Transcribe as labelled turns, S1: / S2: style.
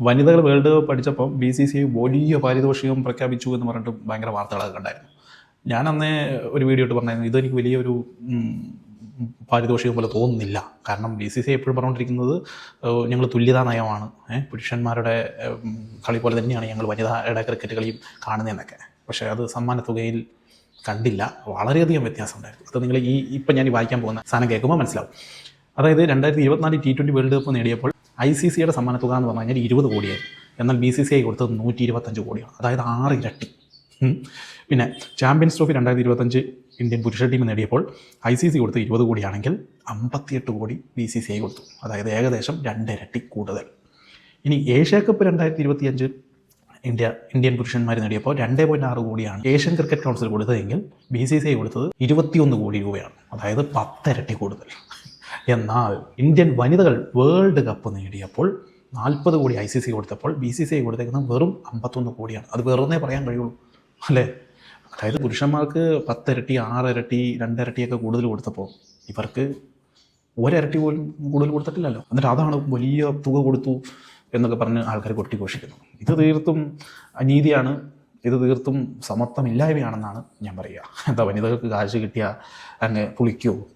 S1: വനിതകൾ world cup അടിച്ചപ്പം B C C വലിയ പാരിതോഷികം പ്രഖ്യാപിച്ചു എന്ന് പറഞ്ഞിട്ട് ഭയങ്കര വാർത്തകളൊക്കെ കണ്ടായിരുന്നു ഞാൻ അന്നേ ഒരു വീഡിയോ ഇട്ട് പറഞ്ഞായിരുന്നു ഇതെനിക്ക് വലിയൊരു പാരിതോഷികം പോലെ തോന്നുന്നില്ല. കാരണം ബി സി സി എപ്പോഴും പറഞ്ഞുകൊണ്ടിരിക്കുന്നത് ഞങ്ങൾ തുല്യതാ നയമാണ്. പുരുഷന്മാരുടെ കളി പോലെ തന്നെയാണ് ഞങ്ങൾ വനിതയുടെ ക്രിക്കറ്റ് കളിയും കാണുന്നതെന്നൊക്കെ. പക്ഷേ അത് സമ്മാന തുകയിൽ കണ്ടില്ല. വളരെയധികം വ്യത്യാസം ഉണ്ടായിരുന്നു അത് നിങ്ങൾ ഈ ഇപ്പം ഞാൻ വായിക്കാൻ പോകുന്ന സാധനം കേൾക്കുമ്പോൾ മനസ്സിലാവും. അതായത് രണ്ടായിരത്തി ഇരുപത്തിനാല് ടി ട്വന്റി വേൾഡ് കപ്പ് നേടിയപ്പോൾ ഐ സി സിയുടെ സമ്മാനത്തുക എന്ന് പറഞ്ഞു കഴിഞ്ഞാൽ ഇരുപത് കോടിയായിരുന്നു എന്നാൽ ബി സി സി ഐ കൊടുത്തത് നൂറ്റി ഇരുപത്തഞ്ച് കോടിയാണ്. അതായത് ആറ് ഇരട്ടി. പിന്നെ ചാമ്പ്യൻസ് ട്രോഫി രണ്ടായിരത്തി ഇരുപത്തഞ്ച് ഇന്ത്യൻ പുരുഷ ടീം നേടിയപ്പോൾ ഐ സി സി കൊടുത്ത് ഇരുപത് കോടിയാണെങ്കിൽ അമ്പത്തിയെട്ട് കോടി ബി സി സി ഐ കൊടുത്തു. അതായത് ഏകദേശം രണ്ടിരട്ടി കൂടുതൽ. ഇനി ഏഷ്യ കപ്പ് രണ്ടായിരത്തി ഇരുപത്തിയഞ്ച് ഇന്ത്യ ഇന്ത്യൻ പുരുഷന്മാർ നേടിയപ്പോൾ രണ്ടേ പോയിന്റ് ആറ് കോടിയാണ് ഏഷ്യൻ ക്രിക്കറ്റ് കൗൺസിൽ കൊടുത്തതെങ്കിൽ ബി സി സി ഐ കൊടുത്തത് ഇരുപത്തിയൊന്ന് കോടി രൂപയാണ്. അതായത് പത്തിരട്ടി കൂടുതൽ. എന്നാൽ ഇന്ത്യൻ വനിതകൾ വേൾഡ് കപ്പ് നേടിയപ്പോൾ നാൽപ്പത് കോടി ഐ സി സി കൊടുത്തപ്പോൾ ബി സി സി ഐ കൊടുത്തേക്കുന്നത് വെറും അമ്പത്തൊന്ന് കോടിയാണ്. അത് വെറുതെ പറയാൻ കഴിയുള്ളൂ. അല്ലേ? അതായത് പുരുഷന്മാർക്ക് പത്തിരട്ടി ആറിരട്ടി രണ്ടിരട്ടിയൊക്കെ കൂടുതൽ കൊടുത്തപ്പോൾ ഇവർക്ക് ഒരിരട്ടി പോലും കൂടുതൽ കൊടുത്തിട്ടില്ലല്ലോ. എന്നിട്ട് അതാണ് വലിയ തുക കൊടുത്തു എന്നൊക്കെ പറഞ്ഞ് ആൾക്കാർ കൊട്ടിഘോഷിക്കുന്നു. ഇത് തീർത്തും അനീതിയാണ്. ഇത് തീർത്തും സമത്വമില്ലായ്മയാണെന്നാണ് ഞാൻ പറയുക. എന്താ വനിതകൾക്ക് കാശ് കിട്ടിയ അങ്ങ് പുളിക്കോ?